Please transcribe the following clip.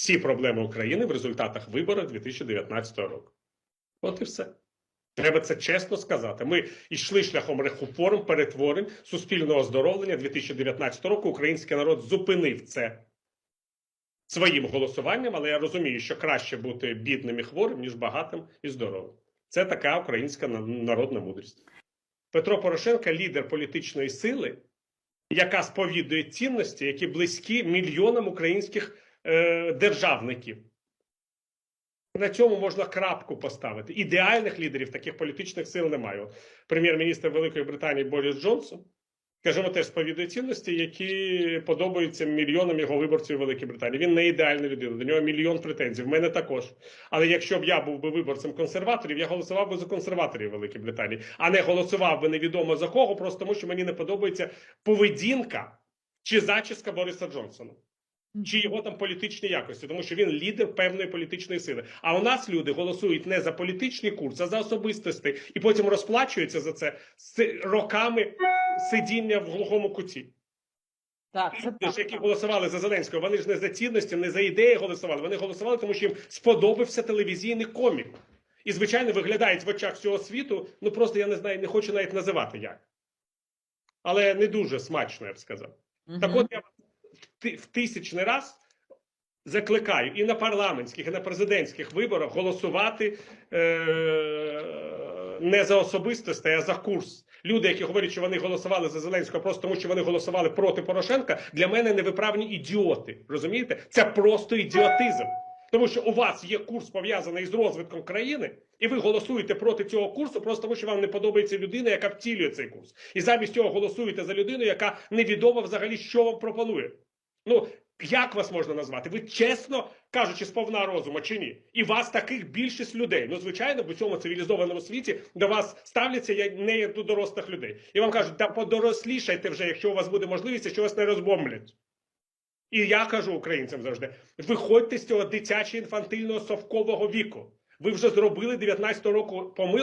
всі проблеми України в результатах виборів 2019 року. От і все. Треба це чесно сказати. Ми йшли шляхом реформ, перетворень, суспільного оздоровлення 2019 року. Український народ зупинив це своїм голосуванням, але я розумію, що краще бути бідним і хворим, ніж багатим і здоровим. Це така українська народна мудрість. Петро Порошенко лідер політичної сили, яка сповідує цінності, які близькі мільйонам українських е, державників. На цьому можна крапку поставити. Ідеальних лідерів таких політичних сил немає. Прем'єр-міністр Великої Британії Борис Джонсон, скажімо, теж сповідує цінності, які подобаються мільйонам його виборців у Великій Британії. Він не ідеальна людина, до нього мільйон претензій. В мене також. Але якщо б я був би виборцем консерваторів, я голосував би за консерваторів Великій Британії, а не голосував би невідомо за кого, просто тому що мені не подобається поведінка чи зачіска Бориса Джонсона. Чи його там політичні якості, тому що він лідер певної політичної сили. А у нас люди голосують не за політичний курс, а за особистості, і потім розплачуються за це роками сидіння в глухому куті. Так, це ж, які так. голосували за Зеленського, вони ж не за цінності, не за ідеї голосували. Вони голосували, тому що їм сподобався телевізійний комік. І, звичайно, виглядають в очах всього світу. Ну просто я не знаю, не хочу навіть називати як. Але не дуже смачно, я б сказав. Так от я в ти- в тисячний раз закликаю і на парламентських, і на президентських виборах голосувати е- не за особистості, а за курс. Люди, які говорять, що вони голосували за Зеленського просто тому, що вони голосували проти Порошенка, для мене невиправні ідіоти. Розумієте? Це просто ідіотизм. Тому що у вас є курс пов'язаний з розвитком країни, і ви голосуєте проти цього курсу, просто тому що вам не подобається людина, яка втілює цей курс. І замість цього голосуєте за людину, яка невідомо взагалі, що вам пропонує. Ну як вас можна назвати? Ви чесно кажучи, сповна розуму чи ні? І вас таких більшість людей. Ну, звичайно, в цьому цивілізованому світі до вас ставляться як не як до дорослих людей. І вам кажуть, та подорослішайте вже, якщо у вас буде можливість, що вас не розбомблять. І я кажу українцям завжди: виходьте з цього дитячого інфантильного совкового віку. Ви вже зробили 19 року помилку.